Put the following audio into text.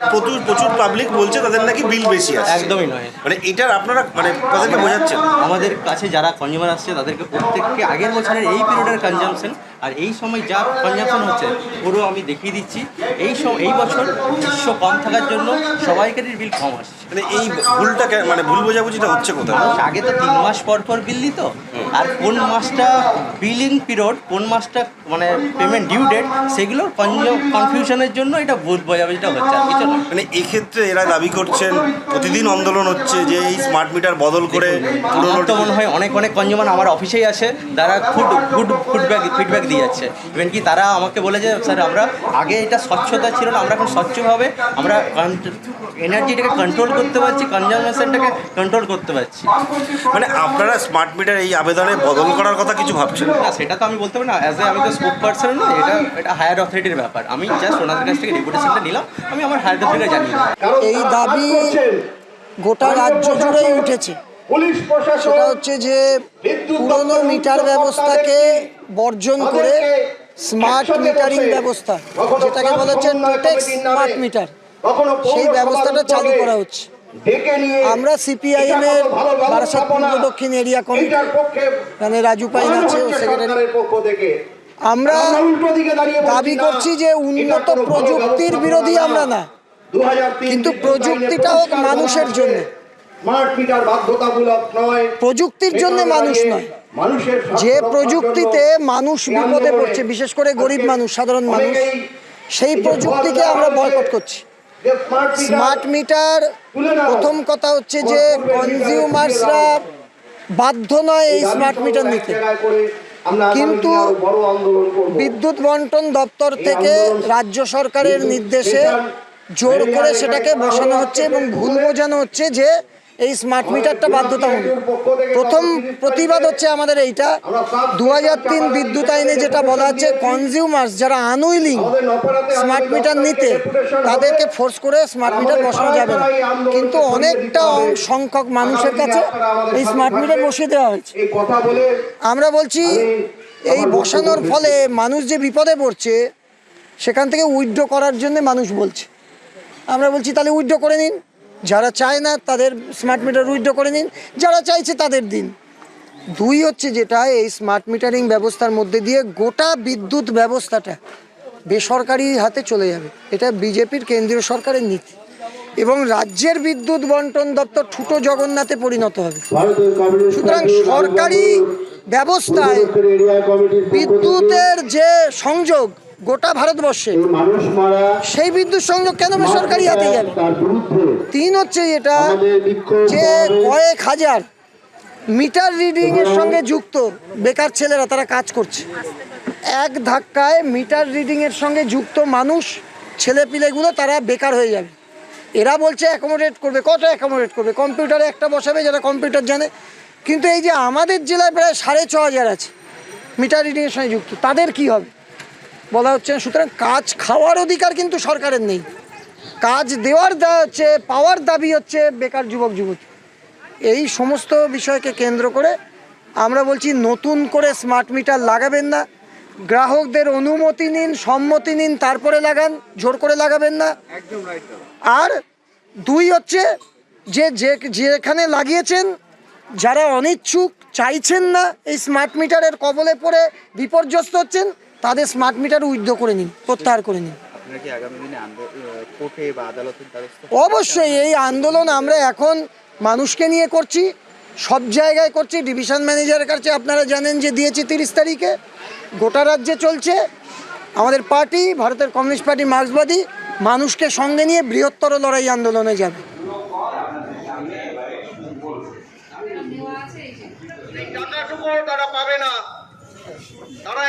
প্রচুর প্রচুর পাবলিক বলছে তাদের নাকি বিল বেশি আছে একদমই নয়। মানে এটার আপনারা মানে তাদেরকে বোঝাচ্ছেন। আমাদের কাছে যারা কনজিউমার আসছে তাদেরকে প্রত্যেককে আগের বছরের এই পিরিয়ডের কনজামশন আর এই সময় যা কনজামশন হচ্ছে পুরো আমি দেখিয়ে দিচ্ছি। এই সম এই বছর গ্রীষ্ম কম থাকার জন্য সবাইকারই বিল কম আসছে। মানে এই ভুলটা কে- মানে ভুল বোঝাবুঝিটা হচ্ছে কোথায়? আগে তো তিন মাস পর পর বিল দিত আর কোন মাসটা বিলিং পিরিয়ড কোন মাসটা মানে পেমেন্ট ডিউ ডেট সেগুলোর কনফিউশনের জন্য এটা ভুল বোঝাবুঝিটা হচ্ছে আর কিছু মানে এক্ষেত্রে এরা দাবি করছেন প্রতিদিন আন্দোলন হচ্ছে যে এই স্মার্ট মিটার বদল করে পুরোনো মনে হয় অনেক অনেক কনজিউমার আমার অফিসেই আছে তারা খুব গুড ফিডব্যাক ফিডব্যাক দিয়ে যাচ্ছে ইভেন কি তারা আমাকে বলে যে স্যার আমরা আগে এটা স্বচ্ছতা ছিল না আমরা এখন স্বচ্ছভাবে আমরা এনার্জিটাকে কন্ট্রোল করতে পারছি কনজামশনটাকে কন্ট্রোল করতে পারছি। মানে আপনারা স্মার্ট মিটার এই আবেদনে বদল করার কথা কিছু ভাবছেন? না সেটা তো আমি বলতে পারি না। অ্যাজ এ আমি তো স্পোক পার্সন না এটা এটা হায়ার অথরিটির ব্যাপার। আমি জাস্ট ওনাদের কাছ থেকে রিপুটেশনটা নিলাম আমি আমার হায়ার অথরিটিকে জানিয়ে দিলাম। এই দাবি গোটা রাজ্য জুড়েই উঠেছে। সেটা হচ্ছে যে পুরনো মিটার ব্যবস্থাকে বর্জন করে স্মার্ট মিটারিং ব্যবস্থা যেটাকে বলা হচ্ছে টোটেক্স স্মার্ট মিটার সেই ব্যবস্থাটা চালু করা হচ্ছে। আমরা সিপিআইএম এর বারাসাত পূর্ব দক্ষিণ এরিয়া কমিটি মানে রাজু পাইন আছে সেক্রেটারি আমরা দাবি করছি যে উন্নত প্রযুক্তির বিরোধী আমরা না। কিন্তু প্রযুক্তিটা হোক মানুষের জন্য। আছে, স্মার্ট মিটার বাধ্যতামূলক নয়। প্রযুক্তির জন্য মানুষ নয়। মানুষের যে প্রযুক্তিতে মানুষ বিপদে পড়ছে বিশেষ করে গরিব মানুষ সাধারণ মানুষ সেই প্রযুক্তিকে আমরা বয়কট করছি। Smart meter. প্রথম কথা হচ্ছে যে কনজিউমার্সরা বাধ্য নয় এই স্মার্ট মিটার নিতে। কিন্তু বিদ্যুৎ বন্টন দপ্তর থেকে রাজ্য সরকারের নির্দেশে জোর করে সেটাকে বসানো হচ্ছে এবং ভুল বোঝানো হচ্ছে যে এই স্মার্ট মিটারটা বাধ্যতামূলক প্রথম প্রতিবাদ হচ্ছে আমাদের এইটা। দু তিন বিদ্যুৎ আইনে যেটা বলা আছে কনজিউমার্স যারা আনউইলিং স্মার্ট মিটার নিতে, তাদেরকে ফোর্স করে স্মার্ট মিটার বসানো যাবে না। কিন্তু অনেকটা সংখ্যক মানুষের কাছে এই স্মার্ট মিটার বসিয়ে দেওয়া হয়েছে। আমরা বলছি, এই বসানোর ফলে মানুষ যে বিপদে পড়ছে, সেখান থেকে উইথড্র করার জন্য মানুষ বলছে। আমরা বলছি, তাহলে উইথড্র করে নিন। যারা চায় না তাদের স্মার্ট মিটার উইথড্র করে নিন যারা চাইছে তাদের দিন। দুই হচ্ছে যেটা এই স্মার্ট মিটারিং ব্যবস্থার মধ্যে দিয়ে গোটা বিদ্যুৎ ব্যবস্থাটা বেসরকারি হাতে চলে যাবে। এটা বিজেপির কেন্দ্রীয় সরকারের নীতি। এবং রাজ্যের বিদ্যুৎ বন্টন দপ্তর ঠুটো জগন্নাথে পরিণত হবে। সুতরাং সরকারি ব্যবস্থায় বিদ্যুতের যে সংযোগ গোটা ভারতবর্ষে। সেই বিদ্যুৎ সংযোগ কেন বেসরকারি হাতে যাবে? তিন হচ্ছে এটা যে কয়েক হাজার মিটার রিডিং এর সঙ্গে যুক্ত বেকার ছেলেরা তারা কাজ করছে। এক ধাক্কায় মিটার রিডিং এর সঙ্গে যুক্ত মানুষ ছেলেপিলেগুলো তারা বেকার হয়ে যাবে। এরা বলছে অ্যাকোমোডেট করবে। কত অ্যাকোমোডেট করবে? কম্পিউটারে একটা বসাবে যারা কম্পিউটার জানে। কিন্তু এই যে আমাদের জেলায় প্রায় সাড়ে ছ হাজার আছে মিটার রিডিংয়ের সঙ্গে যুক্ত। তাদের কি হবে? বলা হচ্ছে না। সুতরাং কাজ খাওয়ার অধিকার কিন্তু সরকারের নেই। কাজ দেওয়ার দা হচ্ছে পাওয়ার দাবি হচ্ছে বেকার যুবক যুবতী। এই সমস্ত বিষয়কে কেন্দ্র করে আমরা বলছি নতুন করে স্মার্ট মিটার লাগাবেন না। গ্রাহকদের অনুমতি নিন সম্মতি নিন তারপরে লাগান জোর করে লাগাবেন না। আর দুই হচ্ছে যে যে যেখানে লাগিয়েছেন যারা অনিচ্ছুক চাইছেন না এই স্মার্ট মিটারের কবলে পড়ে বিপর্যস্ত হচ্ছেন তাদের স্মার্ট মিটার উইথড্র করে নিন প্রত্যাহার করে নিন। অবশ্যই এই আন্দোলন আমরা এখন মানুষকে নিয়ে করছি সব জায়গায় করছি। ডিভিশন ম্যানেজারের কাছে আপনারা জানেন যে দিয়েছি তিরিশ তারিখে। গোটা রাজ্যে চলছে। আমাদের পার্টি ভারতের কমিউনিস্ট পার্টি মার্ক্সবাদী মানুষকে সঙ্গে নিয়ে বৃহত্তর লড়াই আন্দোলনে যাবে। তারা পাবে না। তারা